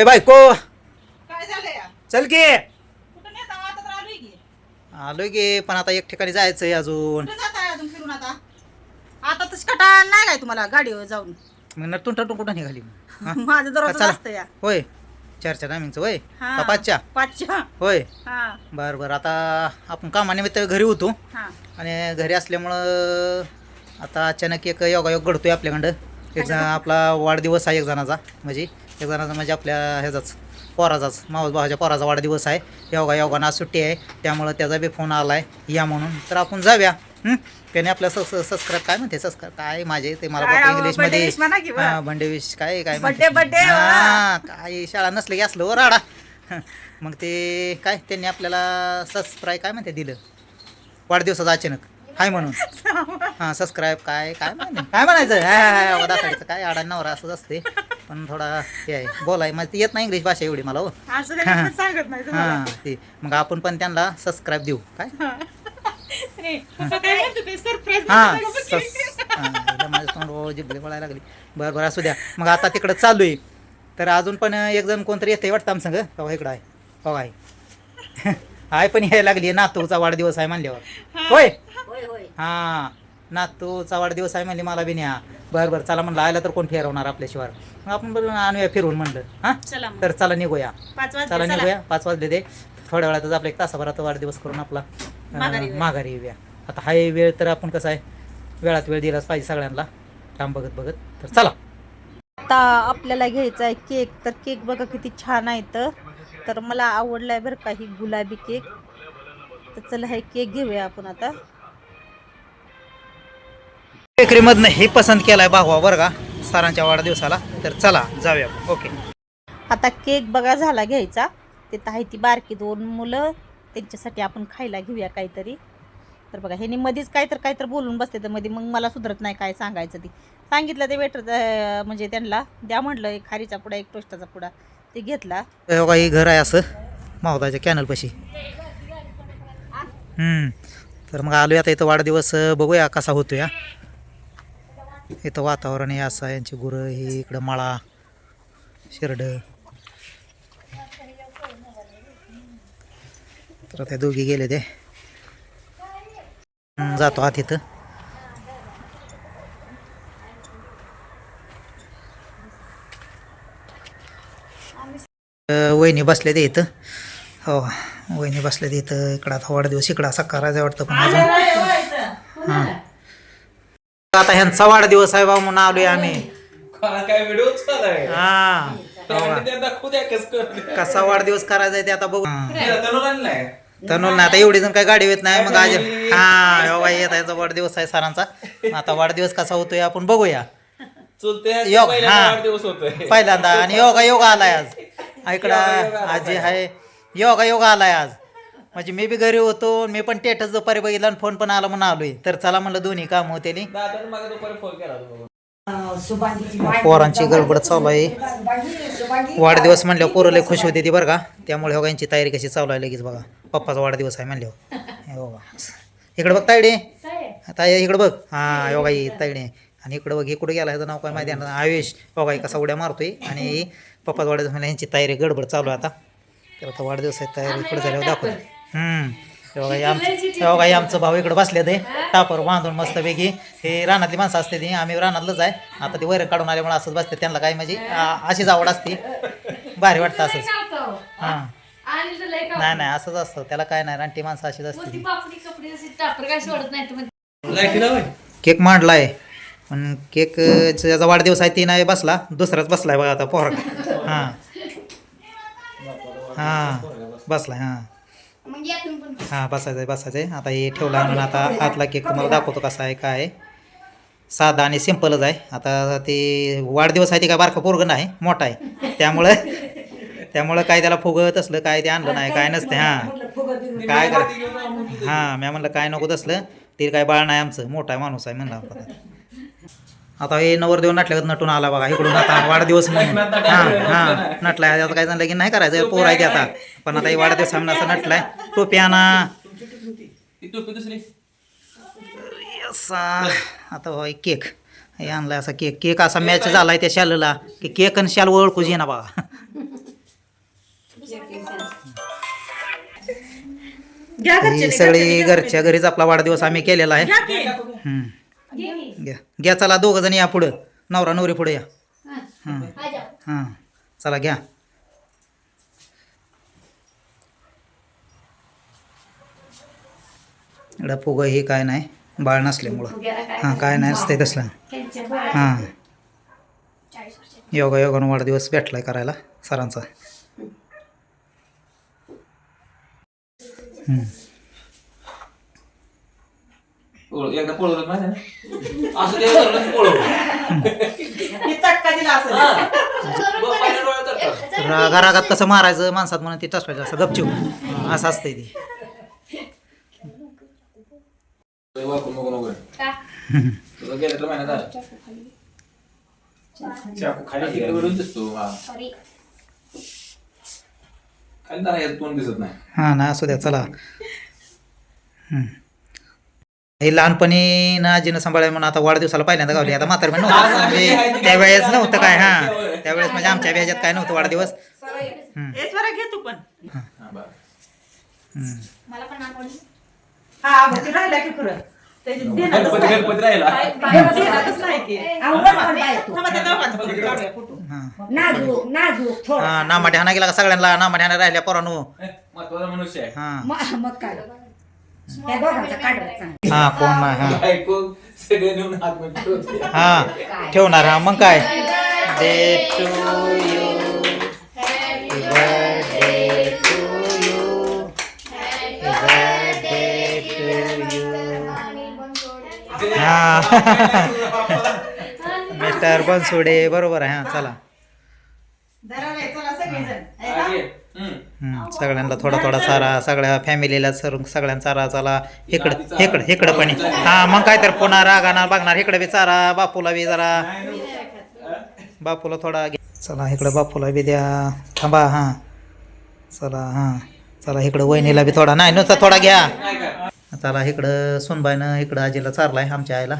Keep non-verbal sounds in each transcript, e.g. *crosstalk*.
ए बायको. काय झालंय? चल की. कुठं नेता आता तर आलोय की. आलोय की पण आता एक ठिकाणी जायचंय अजून. कुठे जाताय अजून फिरून आता? आता तस कटाळ नाही काय तुम्हाला गाडीवर जाऊन. मग नटून टटून कुठं निघाली मग? *laughs* हा? माझं दररोज चला. असतं या. होय. चारच्या टायमिंगचं होय. हा. का पाचच्या? होय. हा. बरं बरं. आता आपण कामानिमित्त घरी होतो. हा. आणि घरी असल्यामुळं आता अचानक एक योगायोग घडतोय आपल्याकडं. एक जण आपला वाढदिवस आहे एक जणाचा म्हणजे एक जणाचा म्हणजे आपल्या ह्याचाच पोराचाच मावस भावाच्या पोराचा वाढदिवस आहे योगा योगानं आज सुट्टी आहे त्यामुळं त्याचा बी फोन आला आहे या म्हणून तर आपण जाऊया हं? त्याने आपल्या सबस्क्राईब काय म्हणते सबस्क्राईब काय माझे ते मला इंग्लिशमध्ये म्हणा. हां बंडेविश काय काय. हां, काय शाळा नसले की असलं राडा मग ते काय त्यांनी आपल्याला सबस्क्राईब काय म्हणते दिलं वाढदिवसाचं अचानक हाय म्हणून हां सबस्क्राईब काय काय म्हणायचं काय म्हणायचं दाखवायचं काय आडा नवरा असंच असते पण थोडा हे आहे बोलाय मला ती येत नाही इंग्लिश भाषा एवढी मला हो. असं काही मी सांगत नाही तुम्हाला. हां ते. मग आपण पण त्यांना सबस्क्राईब देऊ. काय? ए, पप्पा काय म्हणते ते सरप्राईज हां सस हां, एकदा माझ्या तोंड जिबले वळायला लागली. बरं बरं असू द्या. मग आता तिकडं चालू आहे. तर अजून पण एक जण कोणतरी येते वाटतं आमचं संग हो इकडं आहे. हो आहे. *laughs* आहे पण यायला लागली नातूचा वाढदिवस आहे म्हणल्यावर. होय? होय होय. हां नातूचा वाढदिवस आहे म्हणली मला बी न्या बरं बरं. चला म्हणलं आयला तर कोण फिरवणार आपल्याशिवाय. मग आपण बरं आणूया फिरवून म्हणलं. हां? चला मग. तर चला निघूया. पाच वाजता चला चला. निघूया. पाच वाजले ते थोड्या वेळातच आपला एक तासाभरात वाढदिवस करून आपला अं, माघारी येऊया. माघारी येऊया. आता हा वेळ तर आपण कसं आहे वेळात वेळ दिलाच पाहिजे सगळ्यांना. काम बघत बघत. तर चला. आता आपल्याला घ्यायचा आहे केक. तर केक बघा किती छान आहे तर तर मला आवडला आहे बरं का ही गुलाबी केक. तर चला हे केक घेऊया आपण आता. बेकरीमधनं हे पसंत केलाय भावा बरं का? सरांच्या वाढदिवसाला. तर चला जाऊया. ओके आता केक बघा झाला घ्यायचा. तिथं आहे ती बारकी दोन मुलं. त्यांच्यासाठी आपण खायला घेऊया काहीतरी. तर बघा ह्यानी मध्येच काय तर काय तर बोलून बसते तर मध्ये मग मला सुधरत नाही काय सांगायचं ती. सांगितलं ते वेटर म्हणजे त्यांना द्या म्हटलं एक खारीचा पुडा एक टोस्टाचा पुडा. ते घेतला. हे बघा, हे घर आहे असं. मावताच्या कॅनलपाशी हम्म. तर मग आलो आता इथं वाढदिवस बघूया कसा होतो या इथं वातावरण हे असं यांची गुरं ही इकडं मळा शिरड. तर ते दोघी गेले ते. जातो आत इथं. वहिनी बसले ते इथं. हो वहिनी बसले ते इथं. इकडं आता वाढदिवस इकडं असा करायचा वाटतं पण अजून. हां. आता ह्यांचा वाढदिवस आहे बा म्हणून आलोय आम्ही. काय व्हिडिओ चालू आहे. हा. दाखवू द्या कसं वाढदिवस करायचा आहे ते आता बघू. हां. तिला तनुज आणलाय. तनुल ना आता एवढी जण काय गाडी येत नाही. मग आज हा हो बाई येत याचा वाढदिवस आहे सरांचा. आता वाढदिवस कसा होतोय आपण बघूया. चुलते योग, हा. वाढदिवस होतोय. पहिल्यांदा. आणि योगा योगा आलाय आज. इकडं आजी आहे योगा योगा आलाय आज. म्हणजे मी बी घरी होतो मी पण टेटच दुपारी बघितला आणि फोन पण आला म्हणून आलोय. तर चला म्हणलं दोन्ही काम होते दादाने मला दुपारी फोन केला होता पोरांची गडबड चालू आहे. वाढदिवस म्हणल्यावर पोरं लय खुश होते ती बरं का. त्यामुळे हो यांची तयारी कशी चालू आहे लगेच बघा. पप्पाचा वाढदिवस आहे म्हणल्यावर. हे बघा. इकडे बघ तायडे ताई. इकडे बघ. हा योगा ही तायडे आणि इकडे बघ हे कुठे गेला ह्याचं नाव काय माहिती आहे ना. आयुष. बघा कसा उड्या मारतोय. आणि पप्पाचा वाढदिवस म्हणजे यांची तयारी गडबड चालू आहे आता. तर आता वाढदिवस आहे तयारी इकडे झाल्यावर दाखव हम्म. हे बघा हे आमचं आमचं भाऊ इकडे बसले ते. टापर बांधून मस्तपैकी. हे रानातली माणसं असते ती. आम्ही रानातलंच आहे. आता ते वैर काढून आल्यामुळे असंच बसते. त्यांना काय म्हणजे अशीच आवड असते. भारी वाटतं असंच. हां. नाही नाही असंच असतं. त्याला काय नाही. रानटी माणसं अशीच असते लावाय. केक मांडलाय. पण केक ज्याचा वाढदिवस आहे ती नाही बसला. दुसराच बसलाय बघा आता पोरा हां. हां. बसलाय हां. हां बसायचं आहे बसायचं आहे. आता हे ठेवला म्हणून आता आतला केक तुम्हाला दाखवतो कसा आहे काय साधा आणि सिम्पलच आहे. आता ते वाढदिवस आहे ते काय बारका पोरगं नाही मोठा आहे. त्यामुळं त्यामुळं काय त्याला फुगत असलं काय ते आणलं नाही काय नसते हां. काय करा हां मी म्हणलं काय नको तसलं. ते काय बाळ नाही आमचं मोठा आहे माणूस आहे म्हणलं आपण. आता हे नवरदेव नटल्यागत नटून आला बघा इकडून आता वाढदिवस म्हणून. हां हां. नटलाय आता काय झालं की नाही करायचं पोर आहे ते आता. पण आता हे वाढदिवस म्हणून असं नटलाय. टोपी आणा. ती टोपी दुसरी असा आता होय केक. हे आणलाय असा केक. केक असा मॅच झालाय त्या शालला. की केक आणि शाल ओळखूच येईना बघा. घ्या ही घरचे सगळी घरच्या घरीच आपला वाढदिवस आम्ही केलेला आहे. घ्या की. हम्म. घ्या. घ्या. चला दोघं जण या पुढं. नवरा नवरी पुढे या. हां. हां. चला घ्या. एवढा फुगं हे काय नाही. बाळ नसल्यामुळं. हां काय नाही असते तसलं. हां. योगा योगानं वाढदिवस भेटलाय करायला सरांचा. एकदा पळवलं माहिती ना? असं ते धरलं की पळव. हे चटका दिला असेल बघ, पहिल्या डोळ्यात धरतात. रागा रागात कसं मारायचं माणसात म्हणून ते टसवायचं असं गपचूप असं असतंय ते ते वाकून नको नको रे. तुझं गेलं तर महिन्यात आलं. खाली तिकडे वळून दिसतो हा. खाली जरा याचं तोंड दिसत नाही हां ना असू द्या चला हम्म. हे लहानपणी ना आजीनं सांभाळाय म्हणून आता वाढदिवसाला पहिल्यांदा गावली आता म्हातारी म्हणून नव्हतं म्हणजे त्यावेळेस नव्हतं काय हां त्यावेळेस म्हणजे आमच्या व्याजात काय नव्हतं वाढदिवस हम्म. हे स्वरा घे तू पण हा, बरं. हम्म. हा मग ते राहिला की खरं त्याची देणारच गणपती नाही. गणपती राहिला देणारच नाही की. थांबा, त्या दोघांचं पण काढूया फोटो. हां नाजूक नाजूक थोडं हां नामाटे हाना गेला का सगळ्यांना नामाटे हाना राहिल्या पोरांनो महत्त्वाचा मनुष्य आहे हां म- मग काय त्या दोघांचा काढलं चांगलं. हां कोण नाही हां. सगळे नेऊन हात. हां ठेवणार हा मग काय? Day to you birthday to you birthday to you हा. *laughs* मिस्टर बनसोडे बरोबर आहे हा चला. चला सगळेजण. सगळ्यांना थोडा थोडा चारा सगळ्या फॅमिलीला सर सगळ्यांना चारा चाला इकडं इकडं इकडं पण. हा मग काय तर पुन्हा रागाना बघणार. इकडं बी चारा बापूला बी जरा. बापूला थोडा. चला इकडं बापूला बी द्या. थांबा हां. चला हां. चला इकडं वहिनीला बी थोडा. नाही नुसता थोडा घ्या? चला इकडं सुनबाईनं इकडं आजीला चारलाय आमच्या आईला.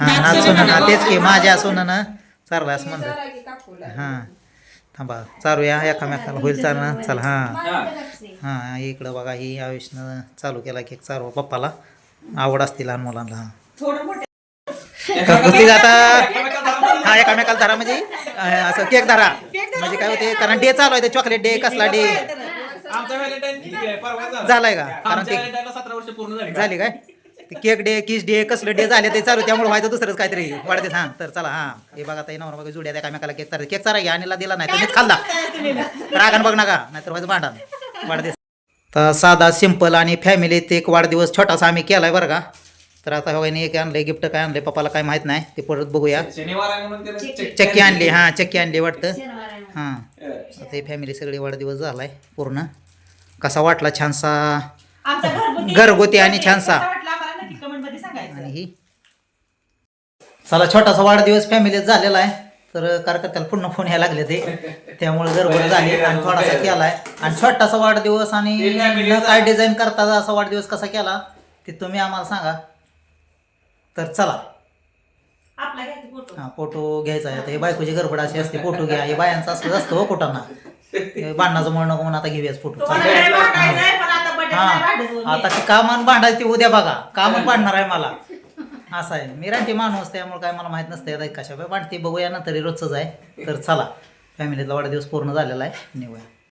हां नाच सुनना तेच की माझ्या सुननं चारलाय असं म्हणतात. हां. थांबा चारूया एकामेकाला होईल चारणं चला हां. हा. हां इकडं बघा ही आयुषनं चालू केला केक चालू पप्पाला. आवड असते लहान मुलांना. हां थोडं मोठं. घरगुती आता हा एकामेकाला धरा म्हणजे असं केक धरा. म्हणजे काय होते कारण डे चालू आहे ते चॉकलेट डे कसला डे. झालाय का? कारण ते व्हॅलेंटाईनला सतरा वर्ष पूर्ण झाली का? झाली काय? ते केक डे किस डे कसलं डे झाले ते चालू त्यामुळे व्हायचं दुसरंच काहीतरी. वाढते हां तर चला हां. हे बघा ताई नवरा बघा जुड्या एकामेकाला केक चालते केक चारा घ्या आणला दिला नाही तुम्हीच खाल्ला. रागान बघ नका नाहीतर व्हायचं भांडण. वाढदिवस तर साधा सिंपल आणि फॅमिलीत एक वाढदिवस छोटासा आम्ही केलाय बरं का. तर आता हवाईने एक आणलंय गिफ्ट काय आणलंय पप्पाला काय माहीत नाही ते परत बघूया. आहे चक्की आणली हां चक्की आणली वाटतं. हां. आता ही फॅमिली सगळी वाढदिवस झालाय पूर्ण. कसा वाटला छानसा आमचा घरगुती घरगुती आणि छानसा. कसा वाटला आम्हाला नक्की comment मध्ये सांगायचं. आणि ही चला छोटासा वाढदिवस फॅमिलीत झालेला आहे. तर कार्यकर्त्याला पुन्हा फोन यायला लागले ते. त्यामुळे गडबड *laughs* झाली आणि थोडासा केलाय. आणि छोटासा वाढदिवस आणि न काय डिझाईन करता असा वाढदिवस कसा केला ते तुम्ही आम्हाला सांगा. तर चला. आपला घ्या की फोटो. हा फोटो घ्यायचा आहे. आता हे बायकोची गडबड अशी असते फोटो घ्या. हे बायांचं असं असतं हो फोटोना भांडणाचं म्हणणं म्हणून आता घेऊयाच फोटो. हा. आता ते कामान भांडायचं ते उद्या बघा. कामच *laughs* भांडणार आहे मला. असं आहे. मी रानटी माणूस त्यामुळे काय मला माहीत नसतं आता कशा भांडते बघूया नंतर हे रोजच आहे. तर चला फॅमिलीतला वाढदिवस पूर्ण झालेला आहे. निघूया.